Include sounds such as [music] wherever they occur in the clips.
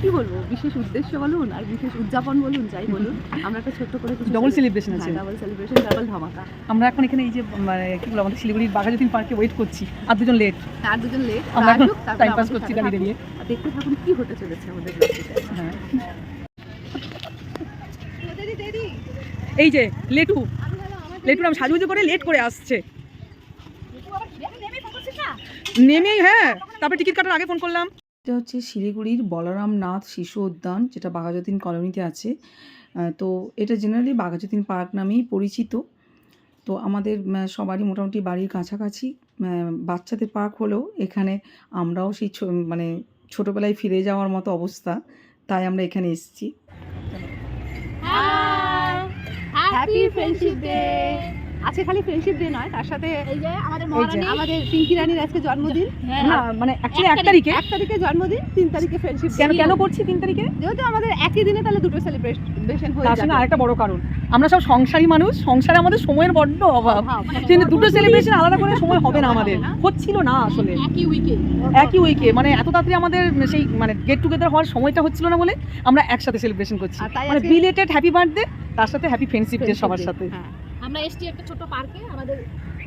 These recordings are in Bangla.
কি বলব? বিশেষ উদ্দেশ্য বলুন আর বিশেষ উদযাপন বলুন যাই বলুন। আমরা একটা ছোট্ট করে কিছু Double celebration আছে। ডাবল সেলিব্রেশন ডাবল ধামাকা। আমরা এখন এখানে এই যে মানে কি বলব আমাদের শিলিগুড়ির বাঘাযতীন পার্কে ওয়েট করছি। আর দুজন লেট আর দুজন লেট আমরা এখন time pass করছি গাড়ি দাঁড়িয়ে। দেখতে থাকুন কি হতে চলেছে আমাদের হ্যাঁ। এই যে লেটু লেটু নাম সাজুগুজু করে লেট করে আসছে। নেমেই হ্যাঁ। তারপরে টিকিট কাটার আগে ফোন করলাম। এটা হচ্ছে শিলিগুড়ির বলরাম নাথ শিশু উদ্যান, যেটা বাঘাযতীন কলোনিতে আছে। তো এটা জেনারেলি বাঘাযতীন পার্ক নামেই পরিচিত। তো আমাদের সবারই মোটামুটি বাড়ির কাছাকাছি বাচ্চাদের পার্ক হলেও এখানে আমরাও সেই মানে ছোটোবেলায় ফিরে যাওয়ার মতো অবস্থা, তাই আমরা এখানে এসেছি। হ্যাপি ফ্রেন্ডশিপ ডে আজকে খালি ফ্রেন্ডশিপ ডে নয় তার সাথে এই যে আমাদের মহারানী। আমাদের পিঙ্কি রানীর আজকে জন্মদিন। না মানে অ্যাকচুয়ালি এক তারিখে। এক তারিখে জন্মদিন তিন তারিখে ফ্রেন্ডশিপ কেন কেন করছি তিন তারিখে? যেহেতু আমাদের একই দিনে তাহলে দুটো সেলিব্রেশন হয়ে তার যাবে। সঙ্গে আরেকটা বড় কারণ। আমরা সব সংসারী মানুষ সংসারে আমাদের সময়ের বড্ড অভাব। অভাব। কিন্তু দুটো সেলিব্রেশন আলাদা করে [laughs] সময় হবে না আমাদের। হচ্ছিল না আসলে। একই উইকে একই উইকে মানে এত তাড়াতাড়ি আমাদের সেই মানে গেট টুগেদার হওয়ার সময়টা হচ্ছিল না বলে আমরা একসাথে সেলিব্রেশন করছি। মানে বিলেটেড হ্যাপি বার্থডে তার সাথে হ্যাপি ফ্রেন্ডশিপ ডে সবার সাথে। হ্যাঁ। আমরা এসছি একটা ছোট পার্কে আমাদের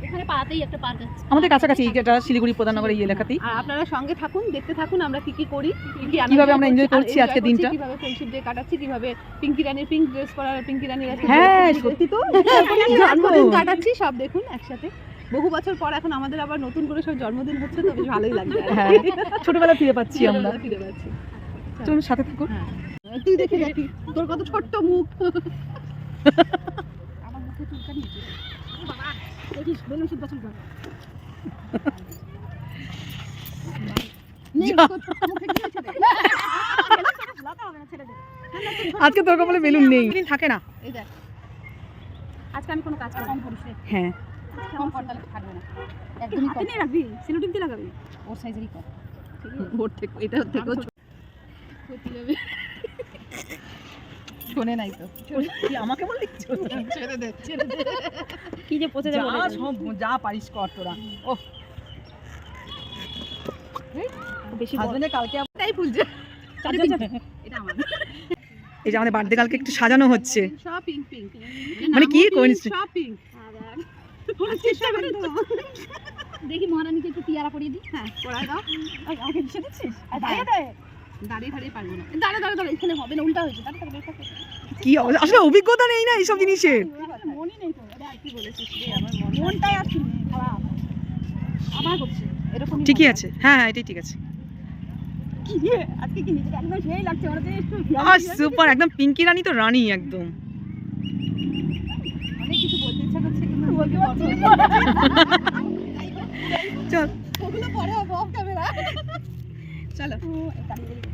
এখানে পাড়াতেই একটা পার্ক আছে। আমাদের কাছাকাছি যেটা শিলিগুড়ি প্রধাননগর এই এলাকাতেই। আর আপনারা সঙ্গে থাকুন দেখতে থাকুন আমরা কি কি করি কি কি কীভাবে আমরা আর করছি আজকের দিনটা। কীভাবে ফ্রেন্ডশিপ ডে কাটাচ্ছি কীভাবে পিঙ্কি রানীর পিঙ্ক ড্রেস পরার পিঙ্কি রানীর আজকে হ্যাঁ সত্যি তো। [laughs] জন্মদিন কাটাচ্ছি সব দেখুন একসাথে। বহু বছর পর এখন আমাদের আবার নতুন করে সব জন্মদিন হচ্ছে তো বেশ ভালোই লাগছে। হ্যাঁ ছোটবেলা ফিরে পাচ্ছি আমরা। ফিরে পাচ্ছি। চলুন সাথে থাকুন। হ্যাঁ। তুই দেখে দেখি তোর কত ছোট্ট মুখ। [laughs] আজকে তোর কপালে বেলুন নেই। থাকে না। আজকে আমি কোনো কাজ করব কম করিস হ্যাঁ। কম কর থাকবে না। একদমই কম। নিয়ে রাখবি সিলুটিন দিয়ে লাগাবি। ওর সাইজেরই কর ওর থেকে এটা থেকেও ক্ষতি হবে শোনে নাই তো। আমাকে বললি? ছেড়ে দে। ছেড়ে দে। কি যে পচে যা সব যা পারিস কর তোরা। ও বেশি কালকে তাই ভুলছে এটা আমার। এই যে আমাদের বার্থডে কালকে একটু সাজানো হচ্ছে। Pink pink. মানে কি করে দেখি মহারানীকে একটু টিয়ারা পরিয়ে দিই। হ্যাঁ পড়াই দাও। দিচ্ছে দিচ্ছিস? আর দাঁড়িয়ে দাঁড়িয়ে পারব না। দাঁড়া দাঁড়া দাঁড়া এখানে হবে না উল্টা হয়েছে। কি অবস্থা? আসলে অভিজ্ঞতা নেই না এইসব জিনিসের। মনই নেই তো। কি বলেছিস আমার মনটাই আর কি খারাপ আবার করছে এরকম ঠিকই আছে। হ্যাঁ হ্যাঁ এটাই ঠিক আছে। আজকে কি নিজেকে একদম সেই লাগছে? ওরা একটু আর সুপার একদম পিঙ্কি রানী তো রানী একদম। অনেক কিছু বলতে ইচ্ছা করছে কিন্তু বলতে পারছি চল। ওগুলো পরে অফ ক্যামেরা চলো। চল অন কর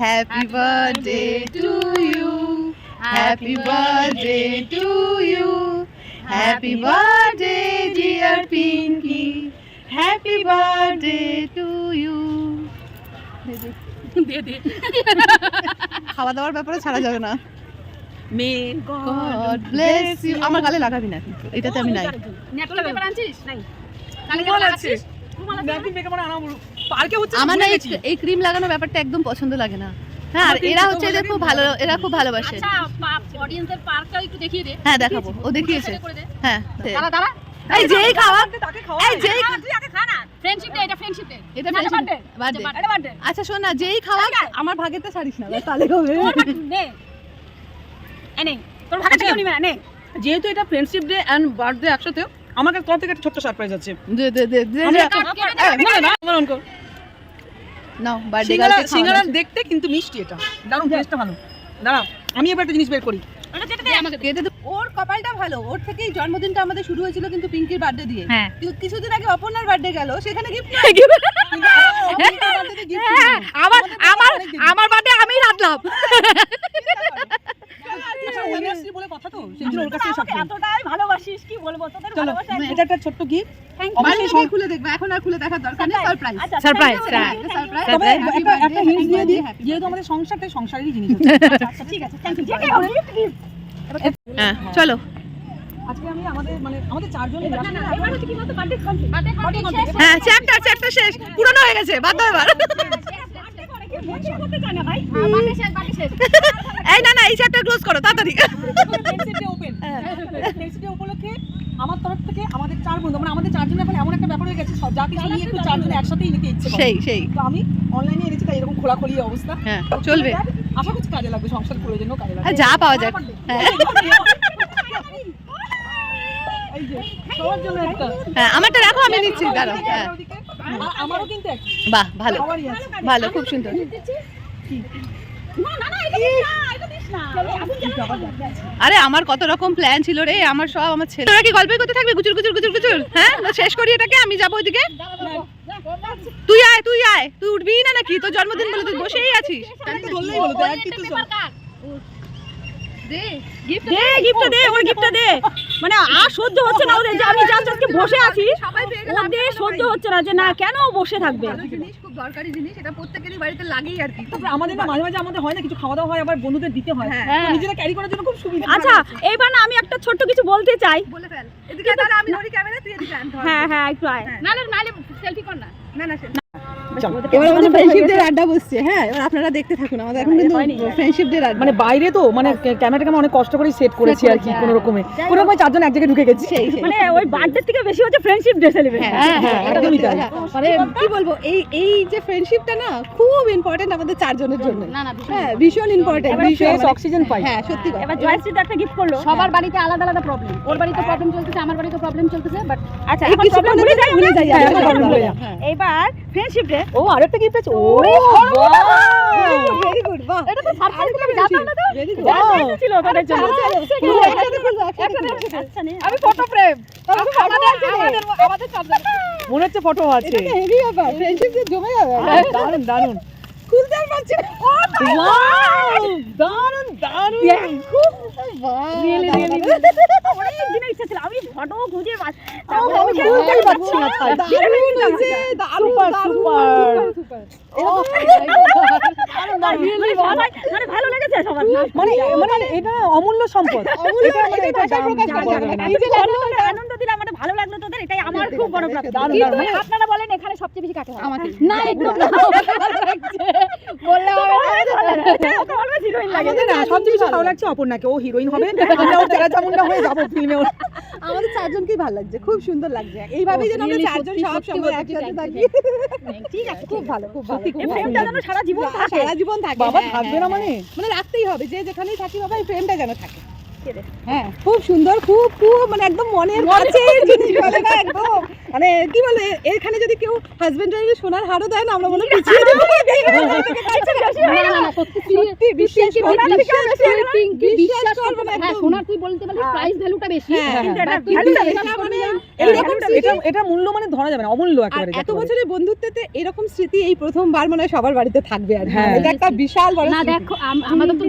happy birthday to you happy birthday to you happy birthday dear Pinky happy birthday to you দে দে খাওয়া দাওয়ার ব্যাপারে ছাড়া যাবে না। মে গড ব্লেস ইউ আমার গালে লাগাবি না এটাতে আমি নাই। নেটওয়ার্ক পেপার আনছিস? নাই। কালকে রুমাল কেমন আছে। আছিস? রুমাল আছে না? ন্যাপকিন মেকআপ আনা পার্কে হচ্ছে আমার না এই- ক্রিম লাগানোর ব্যাপারটা একদম পছন্দ লাগে না। হ্যাঁ এরা হচ্ছে যে লাগে, খুব ভালো এরা খুব ভালোবাসে। আচ্ছা অডিয়েন্সের পার্কটাও একটু দেখিয়ে দে। হ্যাঁ দেখাবো। ও দেখিয়েছে। হ্যাঁ দাঁড়া দাঁড়া এই যেই খাওয়া তাকে খাওয়া। এই যেই তুই আগে খা না। ফ্রেন্ডশিপ ডে এটা ফ্রেন্ডশিপ ডে এটা না, এটা friendship birthday। birthday। এটা বার্থডে আচ্ছা শোন না যেই খাওয়া আমার ভাগেরটা ছাড়িস না তাহলে হবে। নে। এ তোর ভাগে কেউ নিবে না নে। যেহেতু এটা ফ্রেন্ডশিপ ডে এন্ড বার্থডে একসাথে আমার কাছে তরফ থেকে একটা ছোট্ট সারপ্রাইজ আছে। দে দে দে দে না, না। নাও বার্থডে গার্লকে সিঙ্গারা দেখতে কিন্তু মিষ্টি এটা। দারুণ টেস্টটা ভালো। দাঁড়া আমি এবার একটা জিনিস বের করি। ওর কপালটা ভালো ওর থেকেই জন্মদিনটা আমাদের শুরু হয়েছিল কিন্তু পিঙ্কির বার্থডে দিয়ে। হ্যাঁ। কিছুদিন আগে অপর্ণার বার্থডে গেল সেখানে গিফট [laughs] আমার আমার আমার বার্থডে আমি রাখলাম। [laughs] [laughs] বলে কথা তো সেই জন্য ওর কাছে সব এতটাই ভালোবাসিস কি বলব? তোদের চলো ভালোবাসা এটা একটা ছোট্ট গিফট। অবশ্যই খুলে দেখবে এখন আর খুলে দেখার দরকার নেই surprise Surprise, thank you, surprise. thank you. তবে একটা একটা হিন্ট দিয়ে দিই যেহেতু আমাদের সংসার সংসারেরই জিনিস [laughs] আচ্ছা ঠিক আছে থ্যাংক ইউ যে কেউ gift gift হ্যাঁ চলো। আজকে আমি আমাদের মানে আমাদের এবার হচ্ছে কি বলতো বার্থডে হ্যাঁ চ্যাপ্টার চ্যাপ্টার শেষ পুরনো হয়ে গেছে বাদ দাও এবার। এই না না এই চ্যাপ্টার ক্লোজ করো তাড়াতাড়ি উপলক্ষে আমার তরফ থেকে আমাদের চার বন্ধু মানে আমাদের চারজন এখন এমন একটা ব্যাপার হয়ে গেছে সব যা কিছু নিয়ে একটু চারজনে একসাথেই নিতে ইচ্ছে সেই সেই তো আমি অনলাইনে এনেছি তাই এরকম খোলাখুলি অবস্থা হ্যাঁ চলবে আশা করছি কাজে লাগবে সংসার প্রয়োজনও কাজে লাগবে যা পাওয়া যাক হ্যাঁ জন্য হ্যাঁ আমারটা রাখো আমি নিচ্ছি দাঁড়াও হ্যাঁ আমারও কিন্তু বাহ ভালো। ভালো খুব সুন্দর। আরে আমার কত রকম প্ল্যান ছিল রে আমার সব আমার ছেলে। তোরা কি গল্পই করতে থাকবে? গুচুর গুচুর গুচুর গুচুর হ্যাঁ? শেষ করি এটাকে আমি যাব ওইদিকে? তুই আয় তুই আয়। তুই উঠবি না নাকি? তোর জন্মদিন বলে তুই বসেই আছিস বললেই হলো তো এক কিন্তু সব। দে গিফটটা দে ওর গিফটটা দে মানে আর সহ্য হচ্ছে না ওদের যে আমি আজকে বসে আছি ওদের সহ্য হচ্ছে না যে না কেন বসে থাকবে? জিনিস খুব দরকারি জিনিস এটা প্রত্যেকেরই বাড়িতে লাগেই আর কি। তারপরে আমাদের না মাঝে মাঝে আমাদের হয় না কিছু খাওয়া দাওয়া হয় আবার বন্ধুদের দিতে হয়। হ্যাঁ। নিজেরা ক্যারি করার জন্য খুব সুবিধা আচ্ছা এইবার না আমি একটা ছোট্ট কিছু বলতে চাই। বলে ফেল। এদিকে আমি ধরি ক্যামেরা তুই এদিকে হ্যাঁ হ্যাঁ একটু আয়। নালে নালে সেলফি কর না। না না সে- চলো। এবার আমাদের ফ্রেন্ডশিপদের আড্ডা বসছে হ্যাঁ এবার আপনারা দেখতে থাকুন আমাদের এখন কিন্তু ফ্রেন্ডশিপদের আড্ডা। মানে বাইরে তো মানে ক্যামেরাটাকে আমি অনেক কষ্ট করে সেট করেছি আর কি হ্যাঁ। কোনো রকমে কোনো রকমে চারজন এক জায়গায় ঢুকে গেছি। মানে ওই বার্থডে থেকে বেশি হচ্ছে ফ্রেন্ডশিপ ডে সেলিব্রেশন হ্যাঁ হ্যাঁ, একদমই তাই। মানে কি বলব এই এই যে ফ্রেন্ডশিপটা না খুব ইম্পর্টেন্ট আমাদের চারজনের জন্য। না না ভীষণ। হ্যাঁ ভীষণ ইম্পর্টেন্ট ভীষণ অক্সিজেন পাই। হ্যাঁ সত্যি এবার জয়শ্রী একটা গিফট করল। সবার বাড়িতে আলাদা আলাদা প্রবলেম ওর বাড়িতে প্রবলেম চলতেছে আমার বাড়িতে প্রবলেম চলতেছে বাট আচ্ছা এখন ভুলে যাই হ্যাঁ। হ্যাঁ। এইবার ফ্রেন্ডশিপ ডে ও আরেকটা গিফট আছে। ও ভেরি গুড বাহ! এটা তো সারপ্রাইজ আমি জানতাম না? তো ভেরি গুড ছিল তোদের জন্য। আচ্ছা আমি ফটো ফ্রেম আমাদের আমাদের মনে হচ্ছে ফটো আছে। এটা হেভি ব্যাপার ফ্রেন্ডশিপ যে জমে যাবে। দারুণ দারুণ খুলতে পারছি না। দারুণ দারুণ। অমূল্য সম্পদ। মানে এটা দাম প্রকাশ দাম করা বলা যাবে যাবে না। না। এই যে তোদের আনন্দ ভালো লাগল তোদের এটাই আমার খুব বড় প্রাপ্তি। আপনারা বলেন এখানে সবচেয়ে বেশি কাকে না একদম না। বললে হবে না। ওকে অলওয়েজ হিরোইন লাগে আমাদের না সবচেয়ে বেশি ভালো লাগছে অপর্ণাকে ও হিরোইন হবে। আমরা ওর তেরা চামুন্ডা হয়ে যাব ফিল্মে আমাদের চারজনকেই ভালো লাগছে খুব সুন্দর লাগছে। এইভাবেই যেন আমরা চারজন সব সময় একসাথে থাকি। ঠিক আছে খুব ভালো খুব ভালো এই যেন সারা জীবন থাকে। সারা জীবন থাকে বাবা হ্যাঁ, থাকবে হ্যাঁ, না মানে মানে রাখতেই হবে যে যেখানেই থাকি বাবা এই ফ্রেমটা যেন থাকে। হ্যাঁ খুব সুন্দর খুব খুব মানে একদম মনের কাছে জিনিস বলে না একদম। মানে কি বলে এখানে যদি কেউ হাজবেন্ড সোনার হারও দেয় না আমরা মনে হয় পিছিয়ে যাব না মানে হ্যাঁ হ্যাঁ, এটা। মানে মূল্য মানে ধরা যাবে অমূল্য একেবারে এত বছরের বন্ধুত্বতে এরকম স্মৃতি এই প্রথমবার মনে হয় সবার বাড়িতে থাকবে আর হ্যাঁ। এটা একটা বিশাল বড় না স্মৃতি। দেখো আমাদের তো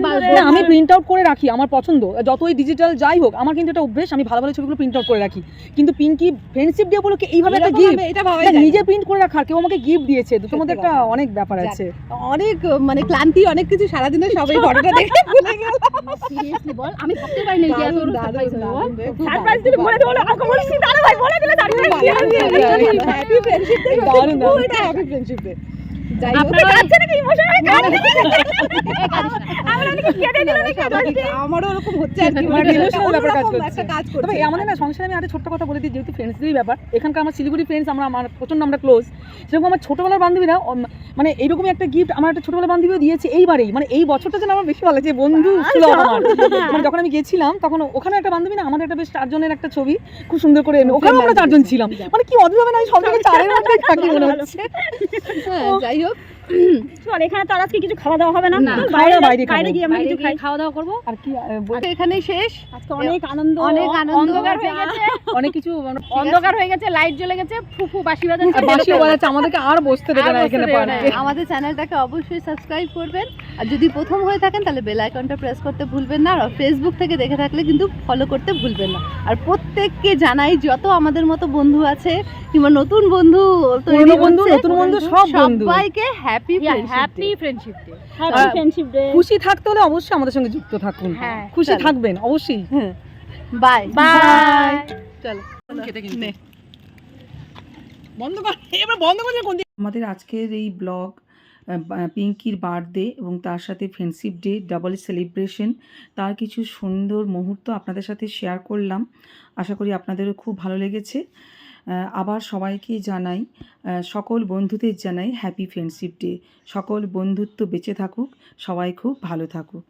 আমি প্রিন্ট আউট করে রাখি আমার পছন্দ যতই ডিজিটাল যাই হোক আমার কিন্তু এটা অভ্যেস আমি ভালো ভালো ছবিগুলো প্রিন্ট আউট করে রাখি কিন্তু পিঙ্কি ফ্রেন্ডশিপ ডে বলে এইভাবে একটা গিফট এটা ভাবাই নিজে প্রিন্ট করে রাখার কেউ আমাকে গিফট দিয়েছে দুটোর মধ্যে একটা অনেক ব্যাপার আছে। অনেক মানে ক্লান্তি অনেক কিছু সারাদিনে সবাই ফটোটা দেখে [laughs] ভুলে গেল সিরিয়াসলি বল আমি ভাবতে পারি না যে এত সারপ্রাইজ। সারপ্রাইজ দিলে বলে। দেবো আমাকে বলিস দাঁড়া ভাই বলে দিলে দাঁড়িয়ে হ্যাপি ফ্রেন্ডশিপ ডে দারুণ, দারুণ। হ্যাপি ফ্রেন্ডশিপ ডে যাই আমারও ওরকম হচ্ছে মানে মানে আমাদের না সংসারে আমি একটা ছোট্ট কথা বলে দিই যেহেতু ফ্রেন্ডসদেরই ব্যাপার। এখানকার আমার শিলিগুড়ি ফ্রেন্ডস আমরা আমার প্রচণ্ড আমরা ক্লোজ সেরকম আমার ছোটবেলার বান্ধবীরা মানে এইরকমই একটা গিফট আমার একটা ছোটবেলার বান্ধবীও দিয়েছে এইবারেই। মানে এই বছরটা যেন আমার বেশি ভালো লাগছে বন্ধু ছিল আমার। মানে যখন আমি গেছিলাম তখন ওখানে একটা বান্ধবী না আমাদের একটা বেশ চারজনের একটা ছবি খুব সুন্দর করে এনে- ওখানেও আমরা চারজন ছিলাম। মানে কি অদ্ভুত হবে না আমি সব জায়গায় চারের মধ্যে থাকি মনে হচ্ছে। হ্যাঁ যাই হোক চল এখানে তো আজকে কিছু খাওয়া দাওয়া হবে না। বাইরে বাইরে বাইরে গিয়ে আমরা কিছু খাই। খাওয়া দাওয়া করব। আর কি আহ, আজকে এখানেই শেষ। আজকে অনেক আনন্দ অনেক আনন্দ। অন্ধকার হয়ে গেছে। অনেক কিছু মানে অন্ধকার হয়ে গেছে লাইট জ্বলে গেছে ফুফু বাসি বাজাচ্ছে। বাজাচ্ছে আমাদেরকে আর বসতে দেবে না এখানে আমাদের চ্যানেলটাকে অবশ্যই সাবস্ক্রাইব করবেন। আর যদি প্রথম হয়ে থাকেন তাহলে বেল আইকনটা প্রেস করতে ভুলবেন না। আর ফেসবুক থেকে দেখে থাকলে কিন্তু ফলো করতে ভুলবেন না। আর প্রত্যেককে জানাই যত আমাদের মতো বন্ধু আছে কিংবা নতুন বন্ধু তৈরি বন্ধু, নতুন বন্ধু, সব বন্ধু। সবাইকে happy happy friendship day happy friendship day খুশি থাকতে হলে অবশ্যই আমাদের সঙ্গে যুক্ত থাকুন। হ্যাঁ, খুশি থাকবেন অবশ্যই। বাই বাই চলো। নে। বন্ধ কর এবার বন্ধ করে কোন আমাদের আজকের এই ব্লগ পিঙ্কির বার্থডে এবং তার সাথে ফ্রেন্ডশিপ ডে ডাবল সেলিব্রেশন তার কিছু সুন্দর মুহূর্ত আপনাদের সাথে শেয়ার করলাম। আশা করি আপনাদেরও খুব ভালো লেগেছে। আবার সবাইকে জানাই সকল বন্ধুদের জানাই হ্যাপি ফ্রেন্ডশিপ ডে সকল বন্ধুত্ব বেঁচে থাকুক, সবাই খুব ভালো থাকুক।